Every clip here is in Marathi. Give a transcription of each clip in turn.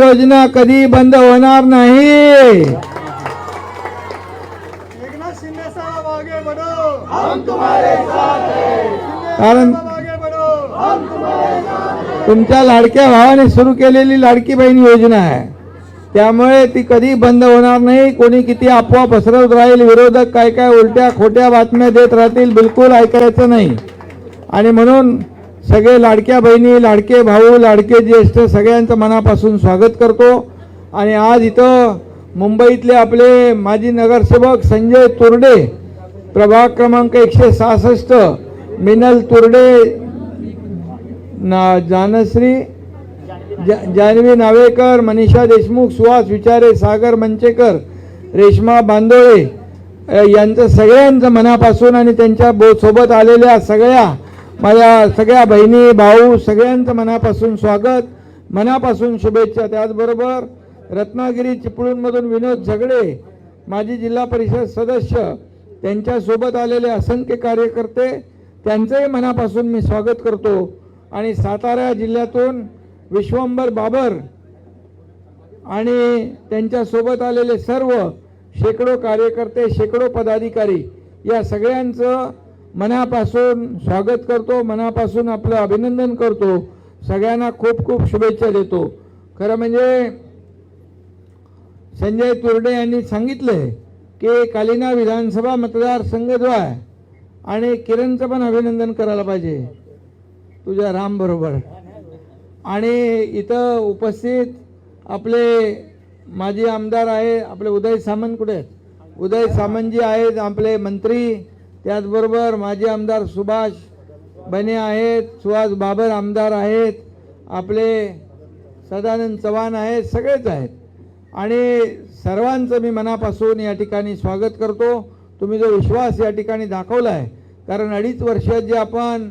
योजना कधी बंद होणार नाही? कारण साहब आगे बढ़ो। तुमच्या लाडक्या भावाने सुरू केलेली लाडकी बहीण योजना आहे. त्यामुळे ती कधी बंद होणार नाही? कोणी किती अफवा पसरवत राहील? विरोधक काय काय उलट्या खोट्या बातम्या देत राहतील? बिलकुल ऐकायचं नाही. आणि म्हणून सगळे लाडक्या बहिणी लाडके भाऊ लाडके ज्येष्ठ सगळ्यांचं मनापासून स्वागत करतो. आणि आज इथं मुंबईतले आपले माजी नगरसेवक संजय तुरडे प्रभाग क्रमांक एकशे सहासष्ट मिनल तुरडे ना जानश्री जा- जान्हवी नावेकर मनीषा देशमुख सुहास विचारे सागर मंचेकर रेश्मा बांदोळे यांचं सगळ्यांचं मनापासून आणि त्यांच्या बो सोबत आलेल्या सगळ्या माझ्या सगळ्या बहिणी भाऊ सगळ्यांचं मनापासून स्वागत. मनापासून शुभेच्छा. त्याचबरोबर रत्नागिरी चिपळूणमधून विनोद झगडे माजी जिल्हा परिषद सदस्य त्यांच्यासोबत आलेले असंख्य कार्यकर्ते त्यांचंही मनापासून मी स्वागत करतो. आणि सातारा जिल्ह्यातून विश्वंभर बाबर आणि त्यांच्यासोबत आलेले सर्व शेकडो कार्यकर्ते शेकडो पदाधिकारी या सगळ्यांचं मनापासून स्वागत करतो मनापासून आपलं अभिनंदन करतो. सगळ्यांना खूप खूप शुभेच्छा देतो. खरं म्हणजे संजय तुर्डे यांनी सांगितलंय की कालिना विधानसभा मतदारसंघ जो आहे आणि किरणचं पण अभिनंदन करायला पाहिजे. तुझ्या रामबरोबर आणि इथं उपस्थित आपले माजी आमदार आहे आपले उदय सामंत कुठे आहेत? उदय सामंतजी आहेत आपले मंत्री त्याचबरोबर माजी आमदार सुभाष बने आहेत सुहास बाबर आमदार आहेत आपले सदानंद चव्हाण आहेत सगळेच आहेत. आणि सर्वांचं मी मनापासून या ठिकाणी स्वागत करतो. तुम्ही जो विश्वास या ठिकाणी दाखवला आहे कारण अडीच वर्षात जे आपण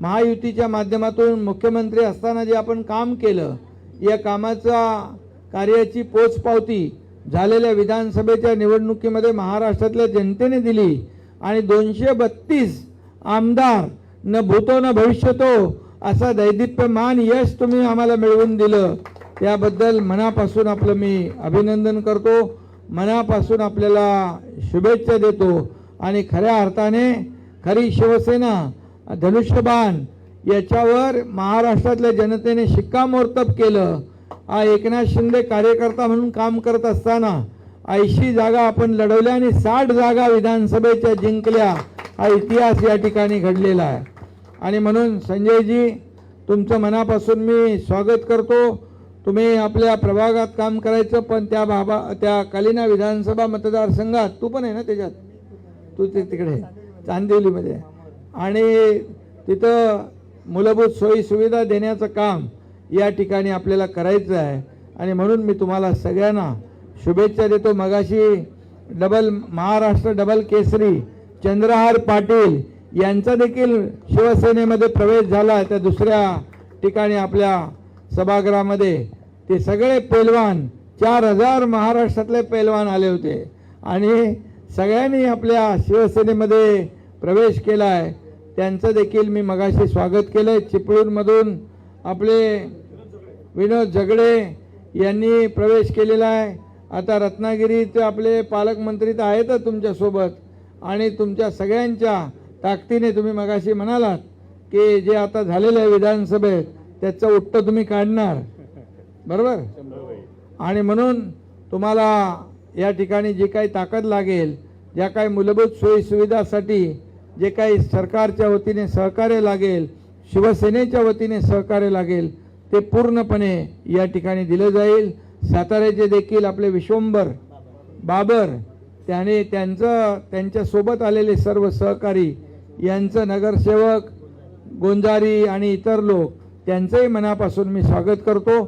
महायुतीच्या माध्यमातून मुख्यमंत्री असताना जे आपण काम केलं या कामाचा कार्याची पोचपावती झालेल्या विधानसभेच्या निवडणुकीमध्ये महाराष्ट्रातल्या जनतेने दिली आणि दोनशे बत्तीस आमदार न भूतो न भविष्यतो असा दैदिप्यमान यश तुम्ही आम्हाला मिळवून दिलं. त्याबद्दल मनापासून आपलं मी अभिनंदन करतो. मनापासून आपल्याला शुभेच्छा देतो. आणि खऱ्या अर्थाने खरी शिवसेना धनुष्यबाण याच्यावर महाराष्ट्रातल्या जनतेने शिक्कामोर्तब केलं. हा एकनाथ शिंदे कार्यकर्ता म्हणून काम करत असताना ऐंशी जागा आपण लढवल्या आणि साठ जागा विधानसभेच्या जिंकल्या हा इतिहास या ठिकाणी घडलेला आहे. आणि म्हणून संजयजी तुमचं मनापासून मी स्वागत करतो. तुम्ही आपल्या प्रभागात काम करायचं पण त्या बाबा त्या कालिना विधानसभा मतदारसंघात तू पण आहे ना त्याच्यात? तू ते तिकडे चांदिवलीमध्ये आणि तिथं मूलभूत सोयीसुविधा देण्याचं काम या ठिकाणी आपल्याला करायचं आहे. आणि म्हणून मी तुम्हाला सगळ्यांना शुभेच्छा देतो मगाशी डबल महाराष्ट्र डबल केसरी चंद्रहार पाटील यांचा देखील शिवसेनेमध्ये प्रवेश झाला. त्या दुसऱ्या ठिकाणी आपल्या सभागृहामध्ये ते सगळे पैलवान चार हजार महाराष्ट्रातले पैलवान आले होते. आणि सगळ्यांनी आपल्या शिवसेनेमध्ये प्रवेश केला आहे त्यांचं देखील मी मगाशी स्वागत केलं आहे चिपळूणमधून आपले विनोद झगडे यांनी प्रवेश केलेला आहे. आता रत्नागिरीचे आपले पालकमंत्री तर आहेतच तुमच्यासोबत. आणि तुमच्या सगळ्यांच्या ताकदीने तुम्ही मगाशी म्हणालात की जे आता झालेलं आहे विधानसभेत त्याचं उत्तर तुम्ही काढणार. बरोबर? आणि म्हणून तुम्हाला या ठिकाणी जी काही ताकद लागेल ज्या काही मूलभूत सोयीसुविधासाठी जे काही सरकारच्या वतीने सहकार्य लागेल शिवसेनेच्या वतीने सहकार्य लागेल ते पूर्णपणे या ठिकाणी दिलं जाईल. साताऱ्याचे देखील आपले विश्वंभर बाबर त्याने त्यांचं त्यांच्यासोबत आलेले सर्व सहकारी यांचं नगरसेवक गोंजारी आणि इतर लोक त्यांचंही मनापासून मी स्वागत करतो.